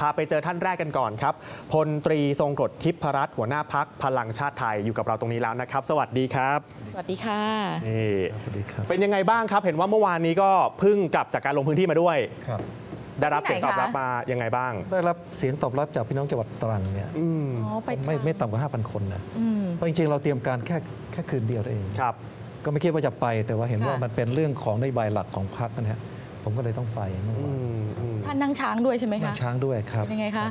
พาไปเจอท่านแรกกันก่อนครับพลตรีทรงกรดทิพรัตน์หัวหน้าพักพลังชาติไทยอยู่กับเราตรงนี้แล้วนะครับ สวัสดีครับสวัสดีค่ะนี่สวัสดีครับเป็นยังไงบ้างครับ เห็นว่าเมื่อวานนี้ก็เพิ่งกลับจากการลงพื้นที่มาด้วยครับได้รับที่เสียงไหนตอบรับคะมายังไงบ้าง ได้รับเสียงตอบรับจากพี่น้องจังหวัดตรังเนี่ยอืมอ๋อไปไม่ทางไม่ต่ำกว่า 5,000 คนนะอืมเพราะจริงๆ เราเตรียมการแค่แค่คืนเดียวเองครับ ก็ไม่คิดว่าจะไปแต่ว่าเห็นว่าค่ะมันเป็นเรื่องของนโยบายหลักของพรรคนะฮะผมก็เลยต้องไปเมื่ออืวานมอืม ท่านนั่งช้างด้วยใช่ไหมนั่คะงช้างด้วยครับเป็นยังไงคะ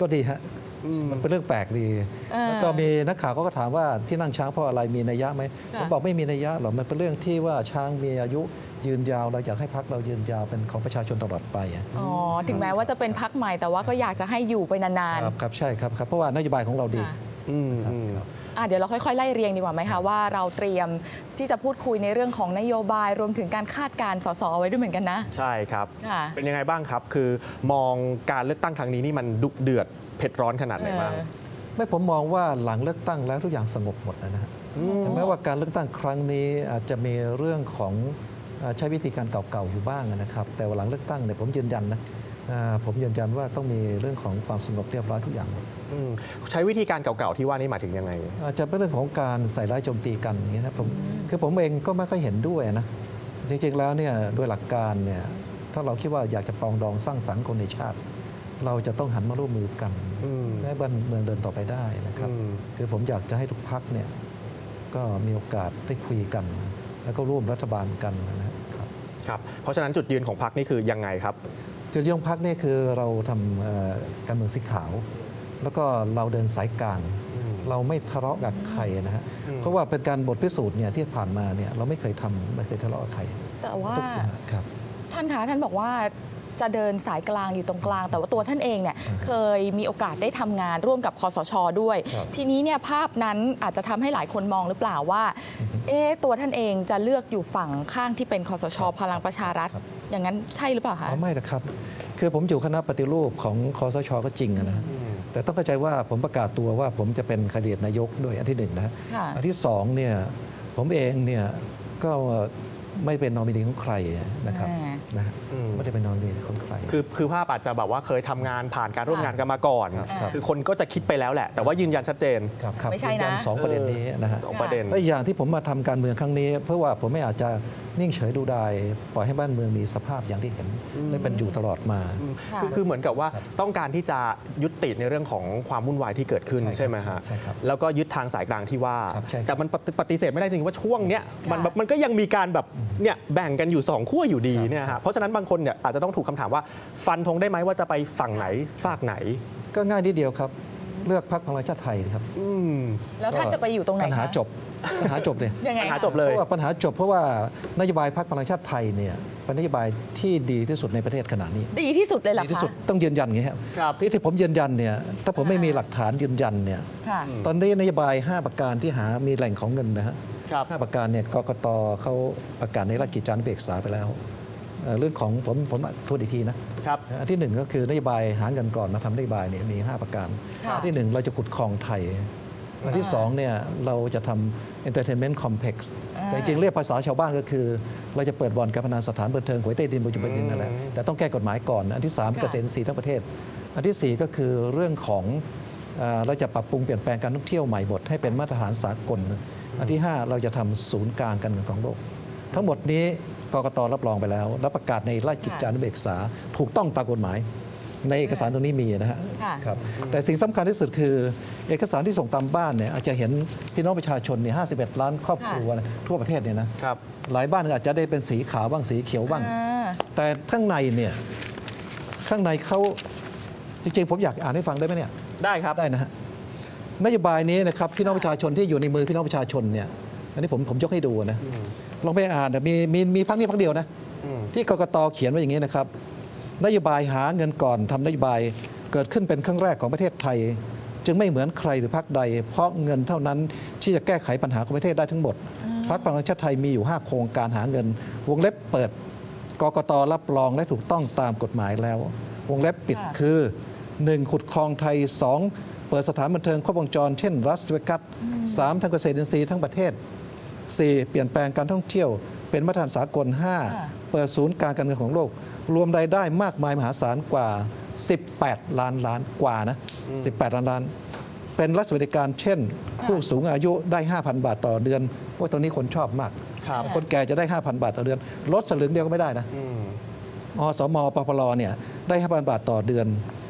ก็ดีฮะอืมมันเป็นเรื่องแปลกดีเออแล้วก็มีนักข่าวก็ถามว่าที่นั่งช้างเพราะอะไรมีนัยยะไหมค่ะผมบอกไม่มีนัยยะหรอกมันเป็นเรื่องที่ว่าช้างมีอายุยืนยาวเราอยากให้พรรคเรายืนยาวเป็นของประชาชนตลอดไปอะอ๋อถึงแม้ว่าจะเป็นพักใหม่แต่ว่าก็อยากจะให้อยู่ไปนานครับครับใช่ครับครับเพราะว่านโยบายของเราๆดีค่ะอืมครับอืมครับอะ เดี๋ยวเราค่อยๆไล่เรียงดีกว่าไหมคะว่าเราเตรียมที่จะพูดคุยในเรื่องของนโยบายรวมถึงการคาดการณ์สสเอาไว้ด้วยเหมือนกันนะ ใช่ครับค่ะเป็นยังไงบ้างครับ คือมองการเลือกตั้งครั้งนี้นี่มันดุเดือดเผ็ดร้อนขนาดไหนบ้างเออไม่ผมมองว่าหลังเลือกตั้งแล้วทุกอย่างสงบหมดนะฮะถึงแม้ว่าการเลือกตั้งครั้งนี้อาจจะมีเรื่องของเอ่อใช้วิธีการเก่าๆอยู่บ้างนะครับ แต่ว่าหลังเลือกตั้งเนี่ยผมยืนยันนะอ่า ผมยืนยันว่าต้องมีเรื่องของความสงบเรียบร้อยทุกอย่างหมดอืมใช้วิธีการเก่าๆที่ว่านี่หมายถึงยังไงอาจจะเป็นเรื่องของการใส่ร้ายโจมตีกันอย่างนี้ยนะผมคือผมเองก็ไม่ค่อยเห็นด้วยนะจริงๆแล้วเนี่ยโดยหลักการเนี่ยถ้าเราคิดว่าอยากจะปรองดองสร้างสรรค์คนในชาติ เราจะต้องหันมาร่วมมือกันอืมให้บ้านเมืองเดินต่อไปได้นะครับอืมคือผมอยากจะให้ทุกพักเนี่ยก็มีโอกาสได้คุยกัน แล้วก็ร่วมรัฐบาลกันนะครับครับเพราะฉะนั้นจุดยืนของพรรคนี่คือยังไงครับ จุดยืนของพักนี่ยคือเราทำเอ่อการเมืองสีขาว แล้วก็เราเดินสายกลางอืมเราไม่ทะเลาะกับใครนะฮะอืมเพราะว่าเป็นการบทพิสูจน์เนี่ยที่ผ่านมาเนี่ยเราไม่เคยทำไม่เคยทะเลาะกับใคร แต่ว่าทุกอย่างครับท่านคะท่านบอกว่าจะเดินสายกลางอยู่ตรงกลาง แต่ว่าตัวท่านเองเนี่ยเคยมีโอกาสได้ทำงานร่วมกับคอสชด้วยครับทีนี้เนี่ยภาพนั้นอาจจะทำให้หลายคนมองหรือเปล่าว่า เอ๊ะตัวท่านเองจะเลือกอยู่ฝั่งข้างที่เป็นคอสช พลังประชารัฐ อย่างนั้นใช่หรือเปล่าคะอ๋อไม่นะครับ คือผมอยู่คณะปฏิรูปของคอสชก็จริงอะนะแต่ต้องเข้าใจว่าผมประกาศตัวว่าผมจะเป็นคดีนายกด้วยอันที่หนึ่งนะค่ะอันที่สองเนี่ยผมเองเนี่ยก็ไม่เป็นนอมินีของใครนะครับอ่านะฮะอืมไม่ได้เป็นนอมินีของใคร คือคือภาพอาจจะแบบว่าเคยทำงานผ่านการร่วมงานกันมาก่อนครับครับคือคนก็จะคิดไปแล้วแหละ แต่ว่ายืนยันชัดเจนครับครับไม่ใช่นะยืยัสองประเด็นนี้นะฮะสองประเด็นและอีกอย่างที่ผมมาทำการเมืองครั้งนี้ เพื่อว่าผมไม่อาจจะ นิ่งเฉยดูได้ปล่อยให้บ้านเมืองมีสภาพอย่างที่เห็นและเป็นอยู่ตลอดมาค่ะคือคือเหมือนกับว่าต้องการที่จะยุติในเรื่องของความวุ่นวายที่เกิดขึ้นใช่ครับใช่ไหมฮะใช่ครับแล้วก็ยึดทางสายกลางที่ว่าครับใช่ครับแต่มันปฏิปฏิเสธไม่ได้จริงๆว่าช่วงเนี้ยมันค่ะแบบมันก็ยังมีการแบบเนี่ยแบ่งกันอยู่สองขั้วอยู่ดีครับเนี่ยฮะเพราะฉะนั้นบางคนเนี่ยอาจจะต้องถูกคำถามว่าฟันธงได้ไหมว่าจะไปฝั่งไหนฝากไหน ก็ง่ายนิดเดียวครับเลือกพรรคพลังชาติไทยครับอืมแล้วท่านจะไปอยู่ตรงไหนปัญหาคะจบ ปัญหาจบเนี่ยยังไงปัญหาคะจบเลยเพราะว่าปัญหาจบเพราะว่านโยบายพรรคพลังชาติไทยเนี่ยเป็นนโยบายที่ดีที่สุดในประเทศขณะนี้ ดีที่สุดเลยเหรอดีที่คะสุดต้องยืนยันอย่างนี้ครับครับที่ที่ผมยืนยันเนี่ยถ้าผมไม่มีหลักฐานยืนยันเนี่ยค่ะตอนนี้นโยบาย 5 ประการที่หามีแหล่งของเงินนะฮะครับห้าประการเนี่ยกกตเขาประกาศในราชกิจจานุเบกษาไปแล้วเอ่อเรื่องของผมผมทวนอีกทีนะครับอันที่หนึ่งก็คือนโยบายหาเงินก่อนมาทำนโยบายเนี่ยมี 5 ประการค่ะอันที่หนึ่งเราจะขุดคลองไทย อันที่สองเนี่ยเราจะทำ entertainment complex แต่จริงๆเรียกภาษาชาวบ้านก็คือ เราจะเปิดบ่อนการพนันสถานบันเทิงหวยใต้ดินบนจุดบนดินนั่นแหละแต่ต้องแก้กฎหมายก่อน อันที่สามค่ะเกษตรอินทรีย์ทั้งประเทศ อันที่สี่ก็คือเรื่องของเอ่อเราจะปรับปรุงเปลี่ยนแปลงการท่องเที่ยวใหม่หมดให้เป็นมาตรฐานสากล อันที่ห้าเราจะทำศูนย์กลางการเงินของโลก ทั้งหมดนี้กกตรับรองไปแล้วและประกาศในราชกิจจานุเบกษา ถูกต้องตามกฎหมาย ในเอกสารตรงนี้มีนะฮะค่ะครับแต่สิ่งสำคัญที่สุดคือ เอกสารที่ส่งตามบ้านเนี่ยอาจจะเห็นพี่น้องประชาชนเนี่ย51ล้านครอบครัวนะทั่วประเทศเนี่ยนะครับหลายบ้านอาจจะได้เป็นสีขาวบ้างสีเขียวบ้างอ่าแต่ข้างในเนี่ยข้างในเขาจริงๆผมอยากอ่านให้ฟังได้ไหมเนี่ยได้ครับได้นะฮะนโยบายนี้นะครับพี่น้องประชาชนที่อยู่ในมือพี่น้องประชาชนเนี่ยอันนี้ผมผมยกให้ดูนะลองไปอ่านนะมีมีมีพักนี้พักเดียวนะอืมที่กกตเขียนไว้อย่างนี้นะครับ นโยบายหาเงินก่อนทำนโยบายเกิดขึ้นเป็นครั้งแรกของประเทศไทย จึงไม่เหมือนใครหรือพรรคใด เพราะเงินเท่านั้นที่จะแก้ไขปัญหาของประเทศได้ทั้งหมดพรรคพลังชาติไทยมีอยู่ 5 โครงการหาเงิน วงเล็บเปิดกกตรับรองและถูกต้องตามกฎหมายแล้ว วงเล็บปิดค่ะคือ 1. ขุดคลองไทย 2. เปิดสถานบันเทิงครบวงจร เช่น รัสเวกัสสามทางเกษตรอินทรีย์ทั้งประเทศ 4. เปลี่ยนแปลงการท่องเที่ยว เป็นมาตรฐานสากล 5. เปิดศูนย์กลางการเงินของโลก รวมรายได้มากมายมหาศาลกว่า 18 ล้านล้านกว่านะ 18 ล้านล้าน เป็นรัฐสวัสดิการเช่น ผู้สูงอายุได้ 5,000 บาทต่อเดือนว่าตัวนี้คนชอบมากครับคนแก่จะได้ 5,000 บาทต่อเดือนลดสลึงเดียวก็ไม่ได้นะอืมอสมปปลเนี่ยได้ 5,000 บาทต่อเดือน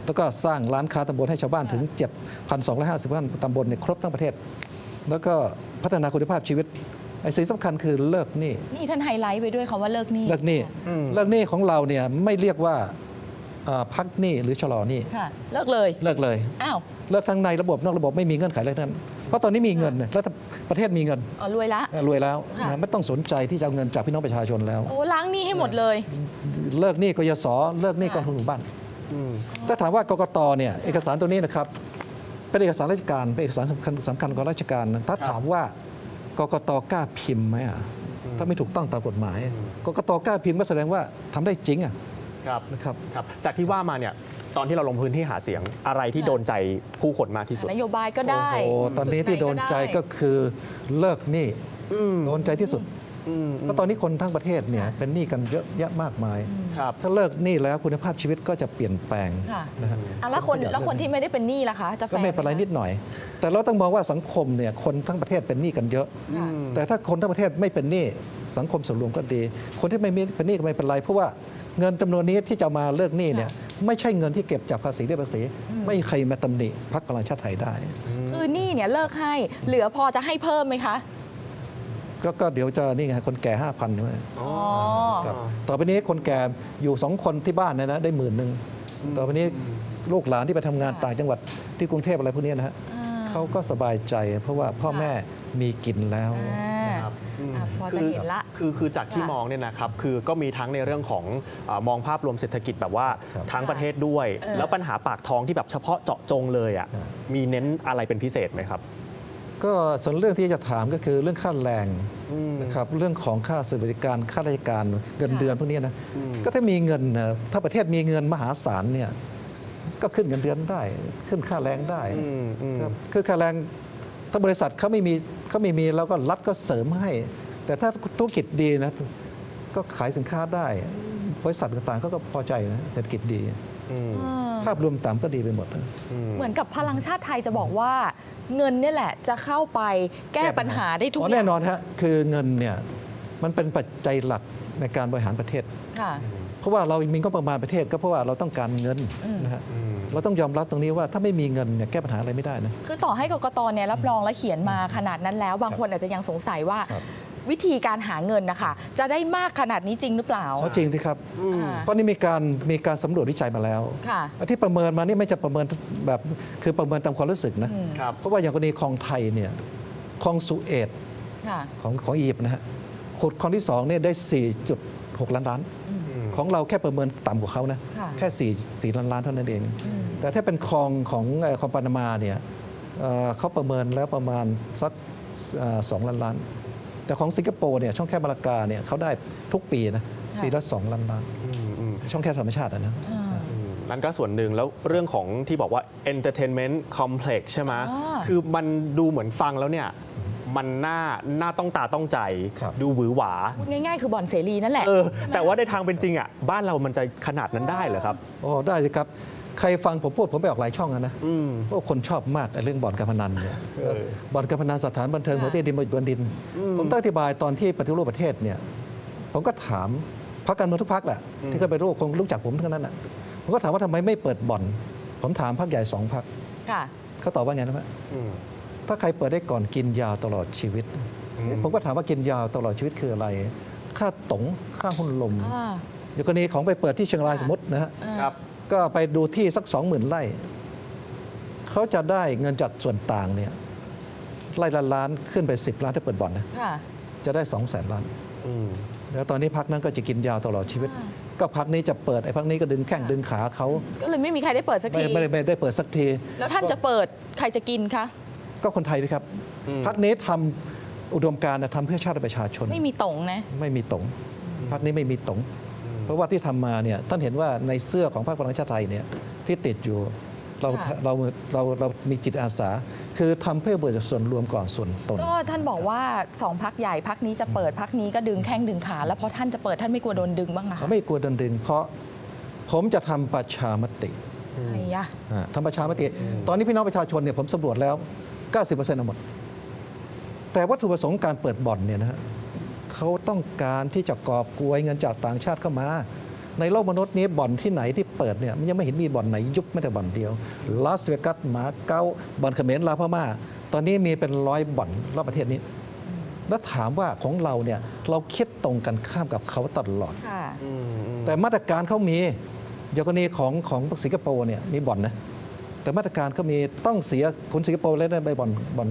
แล้วก็สร้างร้านค้าตำบลให้ชาวบ้านถึง 7,250บ้านตำบลในยครบทั้งประเทศ แล้วก็พัฒนาคุณภาพชีวิตไอ้สิ่งสำคัญคือเลิกหนี้นี่ท่านไฮไลท์ไปด้วยคำว่าเลิกหนี้เลิกหนี้อืม เลิกหนี้ของเราเนี่ยไม่เรียกว่าอ่าพักหนี้หรือชะลอหนี้ค่ะ เลิกเลย เลิกเลย อ้าวเลิกทั้งในระบบนอกระบบไม่มีเงื่อนไขอะไรทั้งนั้นเพราะตอนนี้มีเงินเนี่ยแล้วประเทศมีเงินอ๋อรวยละรวยแล้วค่ะ นะไม่ต้องสนใจที่จะเอาเงินจากพี่น้องประชาชนแล้ว โอ้ล้างหนี้ให้หมดเลย เลิกหนี้กยศเลิกหนี้ค่ะกองทุนหมู่บ้าน อืม ถ้าถามว่ากกตเนี่ยเอกสารตัวนี้นะครับเป็นเอกสารราชการเป็นเอกสารสำคัญสำคัญของราชการนะถ้าถามว่า กกตกล้าพิมพ์ไหมอะถ้าไม่ถูกต้องตามกฎหมาย กกตกล้าพิมพ์ก็แสดงว่าทำได้จริงอะครับนะครับครับ จากที่ว่ามาเนี่ยตอนที่เราลงพื้นที่หาเสียงอะไรที่โดนใจผู้คนมากที่สุด นโยบายก็ได้โอ้โหตอนนี้ที่โดนใจก็คือเลิกหนี้อืมโดนใจที่สุดอืม เพราะตอนนี้คนทั้งประเทศเนี่ยเป็นหนี้กันเยอะแยะมากมาย ครับ ถ้าเลิกหนี้แล้วคุณภาพชีวิตก็จะเปลี่ยนแปลงค่ะนะฮะอะแล้วคนแล้วคนที่ไม่ได้เป็นหนี้ล่ะคะ จะแฟก็ไม่เป็นไรหคะนิดหน่อย แต่เราต้องมองว่าสังคมเนี่ยคนทั้งประเทศเป็นหนี้กันเยอะ ค่ะแต่ถ้าคนทั้งประเทศไม่เป็นหนี้สังคมส่วนรวมก็ดี คนที่ไม่มีเป็นหนี้ก็ไม่เป็นไร เพราะว่าเงินจำนวนนี้ที่จะเอามาเลิกหนี้เนี่ยไม่ใช่เงินที่เก็บจากภาษีเรียกภาษี ไม่มีใครมาตำหนิพรรคพลังชาติไทยได้ คือหนี้เนี่ยเลิกให้ เหลือพอจะให้เพิ่มไหมคะ ก็ก็เดี๋ยวจะนี่ไงคนแก่ห้าพันใช่ไหมอ๋อครับต่อไปนี้คนแก่อยู่สองคนที่บ้านเนยนะได้หมื่นหนึ่งต่อไปนี้ลูกหลานที่ไปทำงานต่างจังหวัดที่กรุงเทพอะไรพวกนี้นะฮะอ่าเขาก็สบายใจ เพราะว่าพ่อแม่มีกินแล้ว อ่าครับมอะพอจะเห็นละ คือคือจากที่ค่ะมองเนี่ยนะครับคือก็มีทั้งในเรื่องของเออมองภาพรวมเศรษฐกิจแบบว่าครับ ทั้งประเทศด้วย เออ แล้วปัญหาปากท้องที่แบบเฉพาะเจาะจงเลยอะครับมีเน้นอะไรเป็นพิเศษไหมครับ ก็ส่วนเรื่องที่จะถามก็คือเรื่องค่าแรงอืมนะครับเรื่องของค่าสวัสดิการค่าราชการเงินค่ะเดือนพวกนี้นะอืมก็ถ้ามีเงินนะถ้าประเทศมีเงินมหาศาลเนี่ยก็ขึ้นเงินเดือนได้ ขึ้นค่าแรงได้อืมอืมครับคือค่าแรงถ้าบริษัทเขาไม่มีเขาไม่มีแล้วก็รัฐก็เสริมให้ แต่ถ้าธุรกิจดีนะก็ขายสินค้าได้บริษัทต่างๆเขาก็พอใจนะเศรษฐกิจดีอืมเออภาพรวมต่ำก็ดีไปหมดนะเหมือนกับพลังชาติไทยจะบอกว่า เงินเนี่ยแหละจะเข้าไปแก้ปัญหาได้ทุกออ๋ย่างแน่นอนฮะคือเงินเนี่ยมันเป็นปัจจัยหลักในการบริหารประเทศค่ะเพราะว่าเรามีงบประมาณประเทศก็เพราะว่าเราต้องการเงินอืมนะฮะอืมเราต้องยอมรับตรงนี้ว่าถ้าไม่มีเงินเนี่ยแก้ปัญหาอะไรไม่ได้นะคือต่อให้กกตเนี่ยรับรองและเขียนมาขนาดนั้นแล้ว บางคนอาจจะยังสงสัยว่าครับ วิธีการหาเงินนะคะจะได้มากขนาดนี้จริงหรือเปล่าเพราะจริงที่ครับอ่าเพราะนี่มีการมีการสำรวจวิจัยมาแล้วค่ะที่ประเมินมานี่ไม่จะประเมินแบบคือประเมินตามความรู้สึกนะอืมครับเพราะว่าอย่างกรณีคลองไทยเนี่ยคลองสุเอตค่ะของของอียิปต์นะฮะขุดคลองที่2เนี่ยได้ 4.6 ล้านล้าน ของเราแค่ประเมินต่ำกว่าเขานะค่ะแค่4 4ล้านล้านเท่านั้นเอง แต่ถ้าเป็นคลองของเอ่อคลองปานามาเนี่ยเอ่อเขาประเมินแล้วประมาณสักเอ่อสองล้านล้าน แต่ของสิงคโปร์เนี่ยช่องแคบมาลากาเนี่ยเขาได้ทุกปีนะค่ะปีละสองล้านล้านอืมอืมช่องแคบธรรมชาติอะนะอ่าอืมนั่นก็ส่วนหนึ่งแล้วเรื่องของที่บอกว่า entertainment complex ใช่ไหมอ่าคือมันดูเหมือนฟังแล้วเนี่ยมันน่าน่าต้องตาต้องใจครับดูหวือหวาพูดง่ายๆ คือบ่อนเสรีนั่นแหละเออแต่ว่าในทางเป็นจริงอะบ้านเรามันจะขนาดนั้นได้เหรอครับ โอ้ได้สิครับ ใครฟังผมพูดผมไปออกหลายช่องอะนะอืมเพราะคนชอบมากไอ้เรื่องบ่อนการพนันเนี่ยเออบ่อนการพนันสถานบันเทิงค่ะหัวเตี้ยดินบนดิน ผมต้องอธิบายตอนที่ปฏิรูปประเทศเนี่ยผมก็ถามพรรคการเมืองทุกพรรคแหละที่เคยไปรูปคงรู้จักผมทั้งนั้นอะผมก็ถามว่าทำไมไม่เปิดบ่อน ผมถามพรรคใหญ่สองพรรคค่ะเขาตอบว่าไงนะฮะอืมถ้าใครเปิดได้ก่อนกินยาวตลอดชีวิตอืมผมก็ถามว่ากินยาวตลอดชีวิตคืออะไร ค่าต๋งค่าหุ้นลมอ่าอย่างกรณีของไปเปิดที่เชียงรายสมมตินะฮะครับ ก็ไปดูที่สักสองหมื่นไร่เขาจะได้เงินจากส่วนต่างเนี่ยไร่ละล้านขึ้นไป 10 ล้านถ้าเปิดบ่อนนะค่ะ จะได้ 2 0 0แสนล้านอืมแล้วตอนนี้พักนั้นก็จะกินยาวตลอดชีวิตอ่าก็พักนี้จะเปิดไอ้พักนี้ก็ดึงแข้งดึงขาเขาก็เลยไม่มีใครได้เปิดสักไม่ทีไม่ได้ไม่ได้เปิดสักที แล้วท่านจะเปิดใครจะกินคะก็คนไทยด้วยครับอืมพักนี้ทำอุดมการณ์นะทำเพื่อชาติและประชาชน ไม่มีตรงนะ ไม่มีตงพักนี้ไม่มีตง เพราะว่าที่ทำมาเนี่ยท่านเห็นว่าในเสื้อของพรรคพลังชาติไทยเนี่ยที่ติดอยู่เราค่ะเราเราเรามีจิตอาสา คือทำเพื่อเบิดจากส่วนรวมก่อนส่วนตนก็ท่านบอกว่าสองพักใหญ่พักนี้จะเปิดพักนี้ก็ดึงแข้งดึงขา แล้วพอท่านจะเปิดท่านไม่กลัวโดนดึงบ้างเหรอเขาคะไม่กลัวโดนดึง เพราะผมจะทำประชามติไอ้ยะอ่าทำประชามติ ตอนนี้พี่น้องประชาชนเนี่ยผมสำรวจแล้ว 90%ทั้งหมด แต่วัตถุประสงค์การเปิดบ่อนเนี่ยนะฮะ เขาต้องการที่จะกอบกวยเงินจากต่างชาติเข้ามา ในโลกมนุษย์นี้บ่อนที่ไหนที่เปิดเนี่ยมันยังไม่เห็นมีบ่อนไหนยุบไม่แต่บ่อนเดียวลาสเวกัสมาเก๊าบ่อนเขมรลาวพม่า ตอนนี้มีเป็นร้อยบ่อนรอบประเทศนี้ แล้วถามว่าของเราเนี่ยเราคิดตรงกันข้ามกับเขาตลอดค่ะแต่มาตรการเขามีอย่างกรณีของของสิงคโปร์เนี่ยมีบ่อนนะแต่มาตรการเขามีต้องเสียคนสิงคโปร์เล่นได้ใบบ่อนบ่อน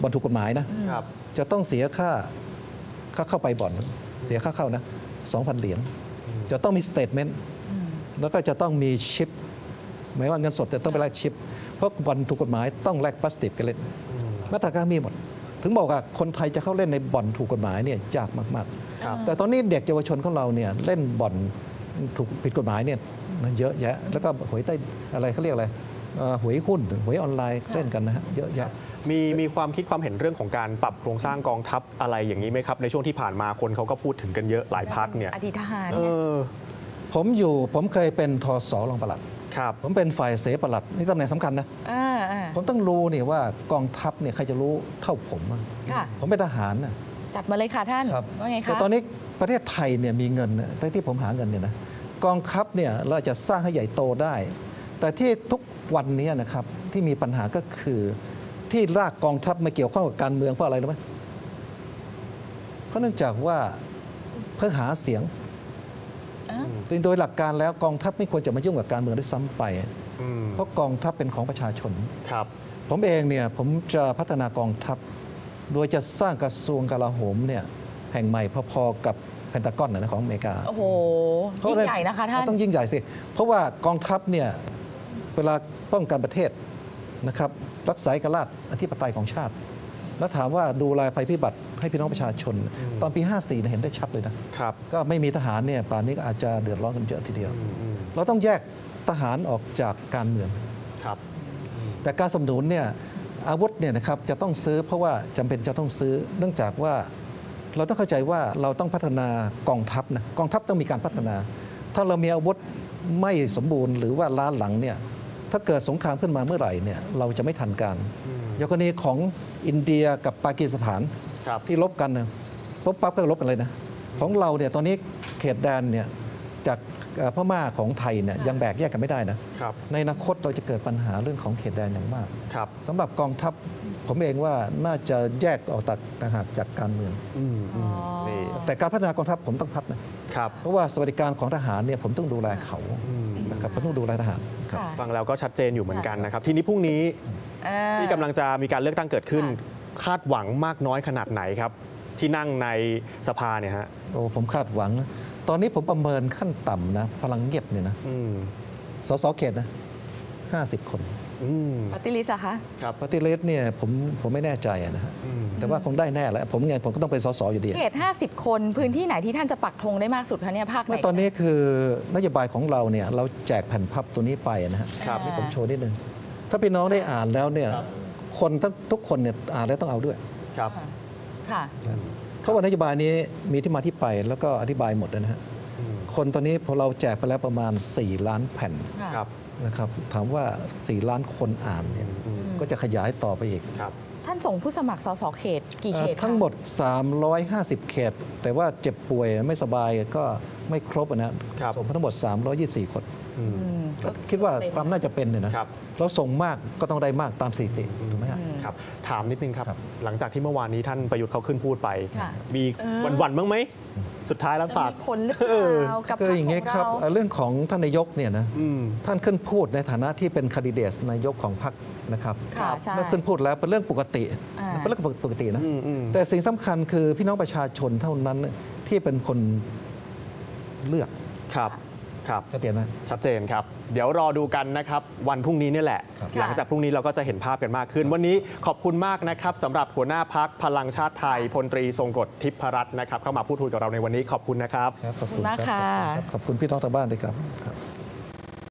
บ่อนถูกกฎหมายนะครับจะต้องเสียค่า ค่าเข้าไปบ่อน เสียค่าเข้านะ2,000 เหรียญจะต้องมีสเตทเมนต์แล้วก็จะต้องมีชิปหมายว่าเงินสดจะต้องไปแลกชิป เพราะบ่อนถูกกฎหมายต้องแลกพลาสติกกันเล่นมาตรการมีหมด ถึงบอกว่าคนไทยจะเข้าเล่นในบ่อนถูกกฎหมายเนี่ยยากมากครับๆแต่ตอนนี้เด็กเยาวชนของเราเนี่ยเล่นบ่อนถูกผิดกฎหมายเนี่ยเยอะแยะ แล้วก็หวยใต้อะไรเขาเรียกอะไรเอ่อหวยหุ้นหวยออนไลน์เล่นกันนะฮะเยอะแยะ มีมีความคิดความเห็นเรื่องของการปรับโครงสร้างกองทัพอะไรอย่างนี้ไหมครับ ในช่วงที่ผ่านมาคนเขาก็พูดถึงกันเยอะหลายพักเนี่ยอดีตทหารเอเนี่ยอผมอยู่ผมเคยเป็นทศรองปลัด ครับ ผมเป็นฝ่ายเสปลัดนี่ตำแหน่งสำคัญนะ อ่าอ่า ผมต้องรู้นี่ว่ากองทัพเนี่ยใครจะรู้เท่าผมอะค่ะ ผมเป็นทหารนะจัดมาเลยค่ะท่าน ครับว่าไงแต่คะตอนนี้ประเทศไทยเนี่ยมีเงินนะแต่ที่ผมหาเงินเนี่ยนะกองทัพเนี่ยเราจะสร้างให้ใหญ่โตได้ แต่ที่ทุกวันนี้นะครับที่มีปัญหาก็คือ ที่รากกองทัพมาเกี่ยวข้องกับการเมืองเพราะอะไรรู้ไหมเพราะเนื่องจากว่าเพื่อหาเสียงอ้าวโดยหลักการแล้วกองทัพไม่ควรจะมายุ่งกับการเมืองด้วยซ้ำไปอืมเพราะกองทัพเป็นของประชาชนครับ ผมเองเนี่ยผมจะพัฒนากองทัพ โดยจะสร้างกระทรวงกลาโหมเนี่ยแห่งใหม่พอๆกับเพนตากอนนะของอเมริกา โอ้โหเพรายิ่งว่าใหญ่นะคะท่าน ต้องยิ่งใหญ่สิ เพราะว่ากองทัพเนี่ยเวลาป้องกันประเทศ นะครับรักษาเอกราชอธิปไตยของชาติ แล้วถามว่าดูแลภัยพิบัติให้พี่น้องประชาชน ตอนปี 54เนี่ยเห็นได้ชัดเลยนะครับก็ไม่มีทหารเนี่ยป่านนี้ก็อาจจะเดือดร้อนกันเยอะทีเดียวอืมอืมเราต้องแยกทหารออกจากการเมืองครับแต่การสนับสนุนเนี่ยอาวุธเนี่ยนะครับจะต้องซื้อเพราะว่าจำเป็นจะต้องซื้อ เนื่องจากว่าเราต้องเข้าใจว่าเราต้องพัฒนากองทัพนะกองทัพต้องมีการพัฒนา ถ้าเรามีอาวุธไม่สมบูรณ์หรือว่าล้าหลังเนี่ย ถ้าเกิดสงครามขึ้นมาเมื่อไหร่เนี่ยเราจะไม่ทันการอืมอย่างกรณีของอินเดียกับปากีสถานครับที่ลบกันนะพบปั๊บก็ลบกันเลยนะของเราเนี่ยตอนนี้เขตแดนเนี่ยจากเอ่อพม่าของไทยเนี่ยยังแบกแยกกันไม่ได้นะครับในอนาคตเราจะเกิดปัญหาเรื่องของเขตแดนอย่างมากครับสำหรับกองทัพผมเองว่าน่าจะแยกออกจากต่างหากจากการเมืองอืมอืมอ๋อนี่แต่การพัฒนากองทัพผมต้องพัฒนะครับเพราะว่าสวัสดิการของทหารเนี่ยผมต้องดูแลเขา อืมนะครับผมต้องดูแลทหารครับค่ะฟังแล้วก็ชัดเจนอยู่เหมือนกันนะครับ ทีนี้พรุ่งนี้อ่าที่กำลังจะมีการเลือกตั้งเกิดขึ้นค่คาดหวังมากน้อยขนาดไหนครับ ที่นั่งในสภาเนี่ยฮะโอ้ผมคาดหวังนะตอนนี้ผมประเมินขั้นต่ำนะ พลังเงียบเนี่ยนะอืมสสเขตนะ50คนอืมปฏิริษอะคะครับปฏิเลสเนี่ยผมผมไม่แน่ใจอะนะฮะอืม แต่ว่าคงได้แน่แหล้วผมไงผมก็ต้องเป็นสสอยู่ดีเขต50 คนพื้นที่ไหนที่ท่านจะปักธงได้มากสุดคะเนี่ยภาคไหนเมื่อตอนนี้คือนโยบายของเราเนี่ยเราแจกแผ่นพับตัวนี้ไปนะฮะครับที่ผมโชว์นิดนึงถ้าพี่น้องได้อ่านแล้วเนี่ยคนทั้งทุกคนเนี่ยอ่านแล้วต้องเอาด้วยครับค่ะเพราะว่านโยบายนี้มีที่มาที่ไปแล้วก็อธิบายหมดเลยนะฮะอืมคนตอนนี้พอเราแจกไปแล้วประมาณ 4 ล้านแผ่นค่ะครับนะครับถามว่า 4 ล้านคนอ่านเนี่ยอืมก็จะขยายต่อไปอีกครับ ท่านส่งผู้สมัครสสเขต กี่เขตเอ่อคะทั้งหมด 350 เขต แต่ว่าเจ็บป่วยไม่สบายก็ไม่ครบอะนะครับส่งมาทั้งหมด 324 คนอืมอืมก็คิดว่าเต็ความน่าจะเป็นเนี่ยนะครับ เราส่งมากก็ต้องได้มากตามสถิติถูกไหมฮะ ครับ ถามนิดนึงครับครับ หลังจากที่เมื่อวานนี้ท่านประยุทธ์เขาขึ้นพูดไปค่ะมีเออหวั่นๆบ้างไหม สุดท้ายแล้วจะฝากมีผลหรือเปเออล่ากับคืออย่างนี้นี้ครับเอ่อเรื่องของท่านนายกเนี่ยนะอืมท่านขึ้นพูดในฐานะที่เป็นคนดิเดตนายกของพรรคนะครับค่ะใช่เมื่อขึ้นพูดแล้วเป็นเรื่องปกติอ่าเป็นเรื่องปกตินะอืมอืมแต่สิ่งสำคัญคือพี่น้องประชาชนเท่านั้นที่เป็นคนเลือกครับ ครับ ชัดเจนไหม ชัดเจนครับ เดี๋ยวรอดูกันนะครับ วันพรุ่งนี้นี่แหละ ครับหลังจากพรุ่งนี้เราก็จะเห็นภาพกันมากขึ้น วันนี้ขอบคุณมากนะครับสำหรับหัวหน้าพักพลังชาติไทยพลตรีทรงกฎทิพรัตน์นะครับเข้ามาพูดคุยกับเราในวันนี้ขอบคุณนะครับ ครับขอบขอบคุคุณณมากครับค่ะขอบคุณพี่น้องทางบ้านด้วยครับครับ